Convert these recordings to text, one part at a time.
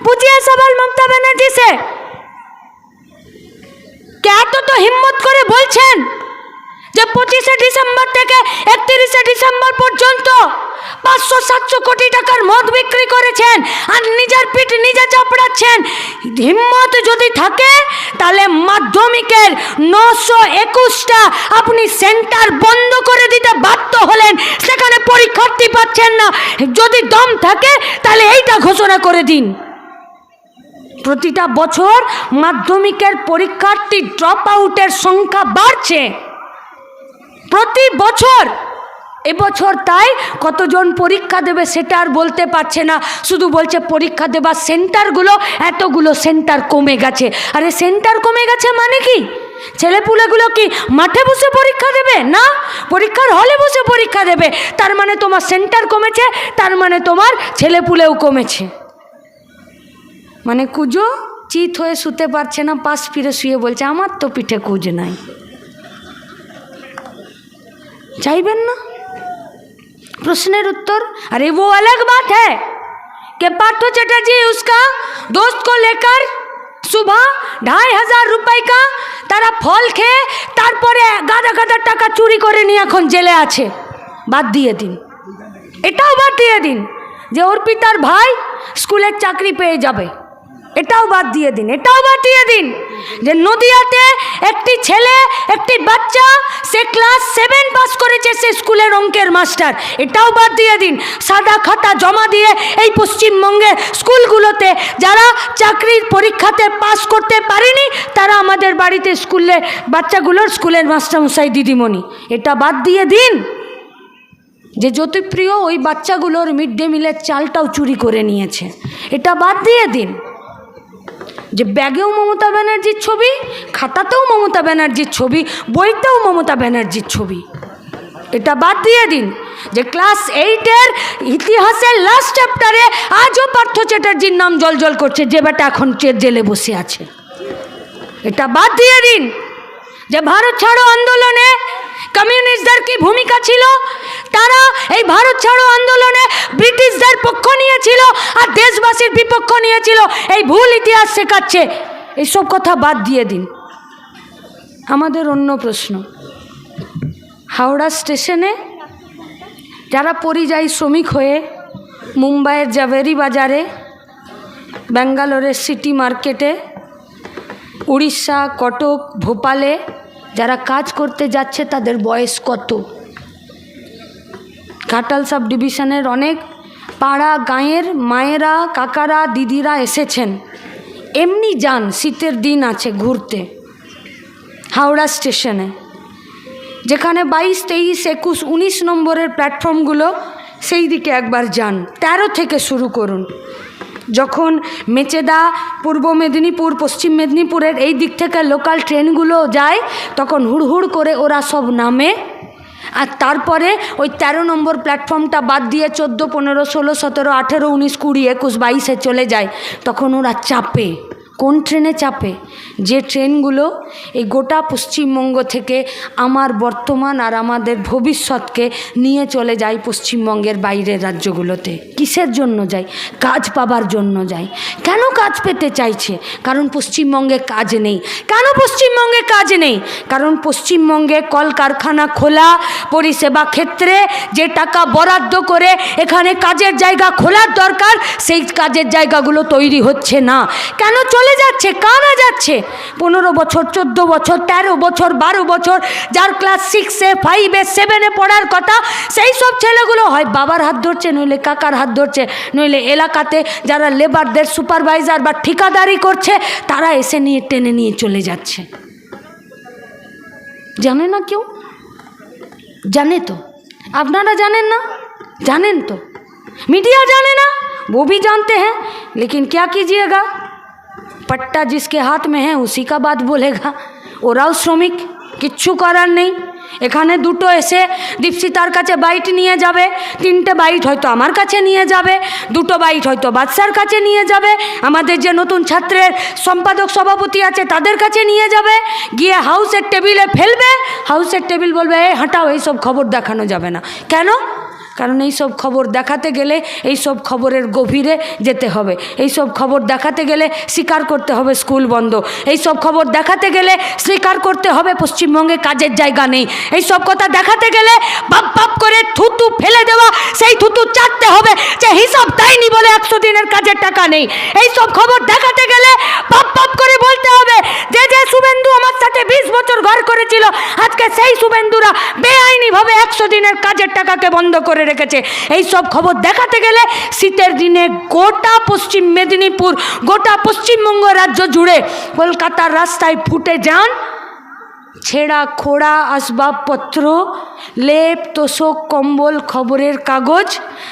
पूछिए सवाल ममता बनर्जी से क्या तो तो হিম্মত করে বলছেন যে পঁচিশে ডিসেম্বর থেকে একত্রিশে ডিসেম্বর পর্যন্ত পাঁচশো সাতশো কোটি টাকার মদ বিক্রি করেছেন আর নিজের পিঠ নিজে চাপড়াচ্ছেন হিম্মত যদি থাকে তাহলে মাধ্যমিকের নশো একুশটা আপনি সেন্টার বন্ধ করে দিতে বাধ্য হলেন সেখানে পরীক্ষার্থী পাচ্ছেন না যদি দম থাকে তাহলে এইটা ঘোষণা করে দিন প্রতিটা বছর মাধ্যমিকের পরীক্ষার্থী ড্রপ আউটের সংখ্যা বাড়ছে। প্রতি বছর, এবছর তাই কতজন পরীক্ষা দেবে সেটা আর বলতে পারছে না। শুধু বলছে পরীক্ষা দেবার সেন্টারগুলো, এতগুলো সেন্টার কমে গেছে। আরে সেন্টার কমে গেছে মানে কি? ছেলেপুলেগুলো কি মাঠে বসে পরীক্ষা দেবে না? পরীক্ষার হলে বসে পরীক্ষা দেবে। তার মানে তোমার সেন্টার কমেছে, তার মানে তোমার ছেলেপুলেও কমেছে। মানে কুজো চিত হয়ে শুতে পারছে না পাশ ফিরে শুয়ে বলছে আমার তো পিঠে কুজ নাই চাইবেন না प्रश्न उत्तर अरे वो अलग बात है कि पार्थो चटर्जी उसका दोस्त को लेकर सुबह ढाई हजार रुपए का তারা ফল খেয়ে তারপরে গাদা গাদা টাকা চুরি করে নিয়ে এখন জেলে আছে বাদ দিয়ে দিন এটাও বাদ দিয়ে দিন যে অর্পিতার ভাই স্কুলের চাকরি পেয়ে যাবে এটাও বাদ দিয়ে দিন, এটাও বাদ দিয়ে দিন যে নদিয়াতে একটি ছেলে, একটি বাচ্চা, সে ক্লাস সেভেন পাস করেছে সে স্কুলের অঙ্কের মাস্টার এটাও বাদ দিয়ে দিন, সাদা খাতা জমা দিয়ে এই পশ্চিমবঙ্গের স্কুলগুলোতে যারা চাকরির পরীক্ষাতে পাস করতে পারেনি, তারা আমাদের বাড়িতে স্কুলে, বাচ্চাগুলোর স্কুলের মাস্টারমশাই দিদিমণি। এটা বাদ দিয়ে দিন। যে জ্যোতিপ্রিয় ওই বাচ্চাগুলোর মিড ডে মিলের চালটাও চুরি করে নিয়েছে। এটা বাদ দিয়ে দিন। যে ব্যাগেও মমতা ব্যানার্জির ছবি, খাতাতেও মমতা ব্যানার্জির ছবি, বইতেও মমতা ব্যানার্জির ছবি। এটা বাদ দিয়ে দিন যে ক্লাস এইটের ইতিহাসের লাস্ট চ্যাপ্টারে আজও পার্থ চ্যাটার্জির নাম জল করছে, যে বেটা এখন চে- জেলে বসে আছে। এটা বাদ দিয়ে দিন যে ভারত ছাড়ো আন্দোলনে কমিউনিস্টদের কি ভূমিকা ছিল? তারা এই ভারত ছাড়ো আন্দোলনে ব্রিটিশদের পক্ষ নিয়েছিল আর দেশবাসীর বিপক্ষ নিয়েছিল। এই ভুল ইতিহাস শেখাচ্ছে। এইসব কথা বাদ দিয়ে দিন। আমাদের অন্য প্রশ্ন। হাওড়া স্টেশনে যারা পরিযায়ী শ্রমিক হয়ে মুম্বাইয়ের জাভেরি বাজারে, ব্যাঙ্গালোরের সিটি মার্কেটে, উড়িষ্যা, কটক, ভোপালে যারা কাজ করতে যাচ্ছে তাদের বয়স কত? ঘাটাল সাব ডিভিশনের অনেক পাড়া গাঁয়ের মায়েরা, কাকারা, দিদিরা এসেছেন। এমনি যান, শীতের দিন আছে ঘুরতে। হাওড়া স্টেশনে। যেখানে বাইশ, তেইশ, একুশ, উনিশ নম্বরের প্ল্যাটফর্মগুলো, সেই দিকে একবার যান। তেরো থেকে শুরু করুন। যখন মেচেদা পূর্ব মেদিনীপুর, পশ্চিম মেদিনীপুরের এই দিক থেকে লোকাল ট্রেনগুলো যায়, তখন হুড়হুড় করে ওরা সব নামে। আর তারপরে ওই তেরো নম্বর প্ল্যাটফর্মটা বাদ দিয়ে চোদ্দ, পনেরো, ষোলো, সতেরো, আঠেরো, উনিশ, কুড়ি, একুশ, বাইশে চলে যায়, তখন ওরা চাপে। কোন ট্রেনে চাপে? যে ট্রেনগুলো এই গোটা পশ্চিমবঙ্গ থেকে আমার বর্তমান আর আমাদের ভবিষ্যৎকে নিয়ে চলে যায় পশ্চিমবঙ্গের বাইরের রাজ্যগুলোতে। কিসের জন্য যায়? কাজ পাবার জন্য যায়। কেন কাজ পেতে চাইছে? কারণ পশ্চিমবঙ্গে কাজ নেই। কেন পশ্চিমবঙ্গে কাজ নেই? কারণ পশ্চিমবঙ্গে কলকারখানা খোলা, পরিষেবা ক্ষেত্রে যে টাকা বরাদ্দ করে এখানে কাজের জায়গা খোলার দরকার, সেই কাজের জায়গাগুলো তৈরি হচ্ছে না। কেন চলে যাচ্ছে কারা যাচ্ছে পনেরো বছর চোদ্দ বছর তেরো বছর বারো বছর যার ক্লাস সিক্সে ফাইভে সেভেনে পড়ার কথা সেই সব ছেলেগুলো হয় বাবার হাত ধরছে নইলে কাকার হাত ধরছে নইলে এলাকাতে যারা লেবারদের সুপারভাইজার বা ঠিকাদারি করছে তারা এসে নিয়ে টেনে নিয়ে চলে যাচ্ছে জানে না কেউ জানে তো আপনারা জানেন না জানেন तो मीडिया जाने ना वो भी जानते हैं लेकिन क्या कीजिएगा पट्टा जिसके हाथ में है उसी का बात बोलेगा ওরাও শ্রমিক কিচ্ছু করার নেই এখানে দুটো এসে দীপশিতার কাছে বাইট নিয়ে যাবে তিনটে বাইট হয়তো আমার কাছে নিয়ে যাবে দুটো বাইট হয়তো বাদশার কাছে নিয়ে যাবে আমাদের যে নতুন ছাত্রের সম্পাদক সভাপতি আছে তাদের কাছে নিয়ে যাবে গিয়ে হাউসের টেবিলে ফেলবে হাউসের টেবিল বলবে এই হাঁটাও এইসব খবর দেখানো যাবে না কেন কারণ এই সব খবর দেখাতে গেলে, এই সব খবরের গভীরে যেতে হবে। এই সব খবর দেখাতে গেলে স্বীকার করতে হবে স্কুল বন্ধ। এই সব খবর দেখাতে গেলে স্বীকার করতে হবে পশ্চিমবঙ্গে কাজের জায়গা নেই। এই সব কথা দেখাতে গেলে বাপ বাপ করে থুতু ফেলে দেওয়া, সেই থুতু চাটতে হবে যে হিসাব দেয়নি বলে একশো দিনের কাজের টাকা নেই। এই সব খবর দেখাতে গেলে বাপ বাপ করে বলতে হবে, যে যে শুভেন্দু আমার সাথে বিশ বছর ঘর করেছিল, আজকে সেই শুভেন্দুরা বেআইনিভাবে একশো দিনের কাজের টাকাকে বন্ধ করে রেখেছে। এই সব খবর দেখাতে গেলে শীতের দিনে গোটা পশ্চিম মেদিনীপুর, গোটা পশ্চিমবঙ্গ রাজ্য জুড়ে কলকাতার রাস্তায় ফুটে যান ছেঁড়া, খোড়া আসবাবপত্র লেপ, তোষক, কম্বল, খবরের কাগজ,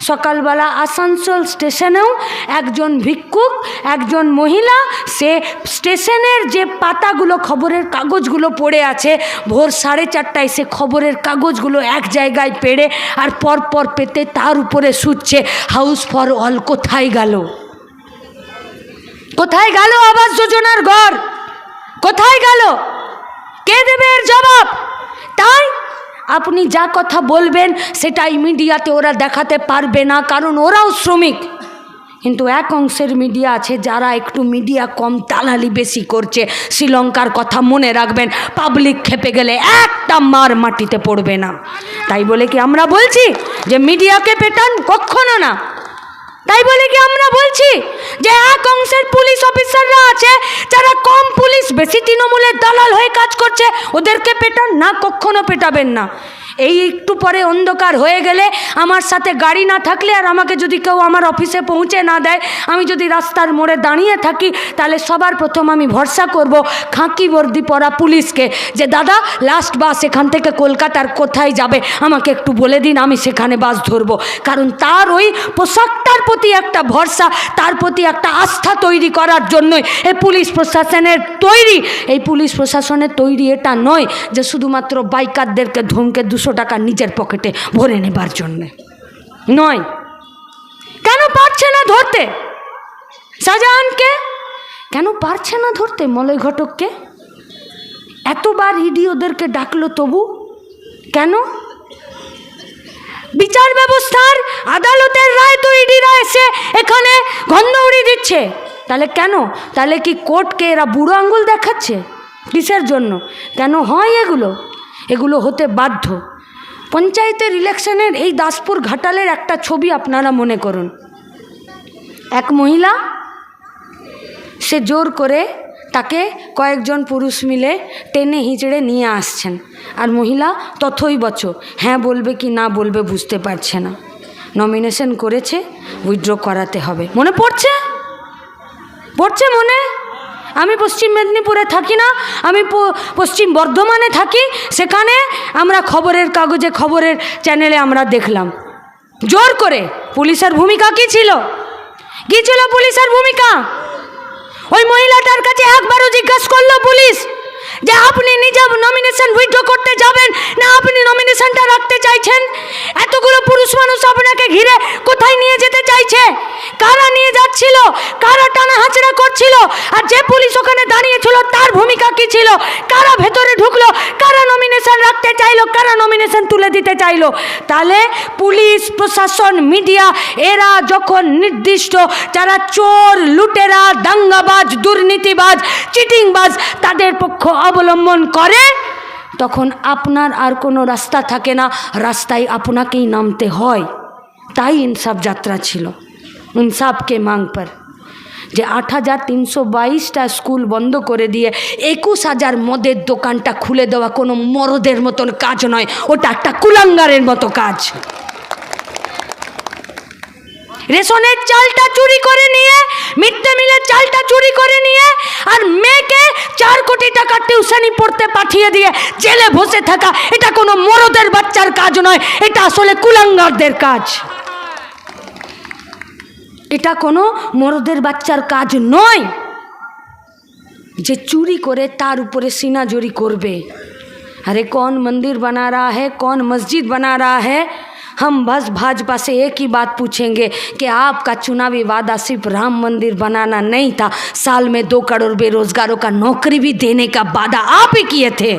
সকালবেলা আসানসোল স্টেশনেও একজন ভিক্ষুক, একজন মহিলা, সে স্টেশনের যে পাতাগুলো, খবরের কাগজগুলো পড়ে আছে, ভোর সাড়ে চারটায় সে খবরের কাগজগুলো এক জায়গায় পেড়ে আর পরপর পেতে তার উপরে শুচ্ছে, হাউস ফর অল, কোথায় গেল? কোথায় গেল আবাস যোজনার ঘর? কোথায় গেল? কে দেবে এর জবাব? তাই আপনি যা কথা বলবেন সেটাই মিডিয়াতে ওরা দেখাতে পারবে না, কারণ ওরাও শ্রমিক। কিন্তু এক অংশের মিডিয়া আছে যারা একটু মিডিয়া কম তালালি বেশি করছে। শ্রীলঙ্কার কথা মনে রাখবেন, পাবলিক খেপে গেলে একটা মার মাটিতে পড়বে না। তাই বলে কি আমরা বলছি যে মিডিয়াকে পেটান? কখনো না। তাই বলে কি আমরা বলছি যে এক অংশের পুলিশ অফিসাররা আছে, যারা কম পুলিশ, বেশি তৃণমূলের দালাল হয়ে কাজ করছে, ওদেরকে পেটান না, কখনো পেটাবেন না। এই একটু পরে অন্ধকার হয়ে গেলে আমার সাথে গাড়ি না থাকলে আর আমাকে যদি কেউ আমার অফিসে পৌঁছে না দেয়, আমি যদি রাস্তার মোড়ে দাঁড়িয়ে থাকি, তাহলে সবার প্রথম আমি ভরসা করব খাঁকি বর্দি পরা পুলিশকে যে, দাদা লাস্ট বাস এখান থেকে কলকাতার কোথায় যাবে? আমাকে একটু বলে দিন, আমি সেখানে বাস ধরবো। কারণ তার ওই পোশাকটার প্রতি একটা ভরসা, তার প্রতি একটা আস্থা তৈরি করার জন্যই এই পুলিশ প্রশাসনের তৈরি। এই পুলিশ প্রশাসনের তৈরি এটা নয় যে, শুধুমাত্র বাইকারদেরকে ধমকে দুশো টাকা নিজের পকেটে ভরে নেবার জন্যে। নয়। কেন পারছে না ধরতে? শাহজাহানকে? কেন পারছে না ধরতে মলয় ঘটককে? এতবার ইডি ওদেরকে ডাকলো তবু? কেন? বিচার ব্যবস্থার আদালতের রায় তো ইডিরা এসে এখানে গন্ধ উড়িয়ে দিচ্ছে। তাহলে কেন? তাহলে কি কোর্টকে এরা বুড়ো আঙ্গুল দেখাচ্ছে? কিসের জন্য? কেন হয় এগুলো? এগুলো হতে বাধ্য। পঞ্চায়েতের ইলেকশনের এই দাসপুর ঘাটালের একটা ছবি আপনারা মনে করুন। এক মহিলা, সে জোর করে তাকে কয়েকজন পুরুষ মিলে টেনে হিঁচড়ে নিয়ে আসছেন। আর মহিলা, তথই বচ হ্যাঁ বলবে কি না বলবে বুঝতে পারছে না। নমিনেশন করেছে উইথড্র করাতে হবে। মনে পড়ছে? পড়ছে মনে? আমি পশ্চিম মেদিনীপুরে থাকি না, আমি পশ্চিম বর্ধমানে থাকি, সেখানে আমরা খবরের কাগজে, খবরের চ্যানেলে আমরা দেখলাম। জোর করে, পুলিশের ভূমিকা কি ছিল? কি ছিল পুলিশের ভূমিকা? ওই মহিলাটার কাছে একবারও জিজ্ঞাসা করল পুলিশ যে, আপনি নিজে নমিনেশন উইথড্র করতে যাবেন না? আপনি নমিনেশনটা রাখতে চাইছেন? এতগুলো পুরুষ মানুষ আপনাকে ঘিরে কোথায় নিয়ে যেতে চাইছে? কারা নিয়ে যাচ্ছিল? কারা টানা হাঁচড়া করছিল আর যে পুলিশ ওখানে দাঁড়িয়েছিল, তার ভূমিকা কি ছিল? কারা ভেতরে ঢুকলো? কারা নমিনেশন রাখতে চাইলো? কারা নমিনেশন তুলে দিতে চাইলো? তাহলে পুলিশ, প্রশাসন, মিডিয়া, এরা যখন নির্দিষ্ট, যারা চোর, লুটেরা, দাঙ্গাবাজ, দুর্নীতিবাজ, চিটিংবাজ, তাদের পক্ষ অবলম্বন করে, তখন আপনার আর কোনো রাস্তা থাকে না। রাস্তায় আপনাকেই নামতে হয়। তাই ইনসাফ যাত্রা ছিল। ইনসাফকে মাং পর। যে আট হাজার তিনশো বাইশটা স্কুল বন্ধ করে দিয়ে একুশ হাজার মদের দোকানটা খুলে দেওয়া কোনো মরদের মতন কাজ নয়। ওটা একটা কুলাঙ্গারের মতো কাজ। রেশনের চালটা চুরি করে নিয়ে মিড ডে মিলের চালটা চুরি করে নিয়ে, আর মেয়েকে চার কোটি টাকা টিউশনি পড়তে পাঠিয়ে দিয়ে জেলে বসে থাকা, এটা কোনো মরদের বাচ্চার কাজ নয়, এটা আসলে কুলাঙ্গারদের কাজ। এটা কোনো মরদের বাচ্চার কাজ নয় যে চুরি করে তার উপরে সিনাজুরি করবে अरे कौन मंदिर बना रहा है कौन मस्जिद बना रहा है हम बस भाजपा से एक ही बात पूछेंगे कि आपका चुनावी वादा सिर्फ राम मंदिर बनाना नहीं था साल में दो करोड़ बेरोजगारों का नौकरी भी देने का वादा आप ही किए थे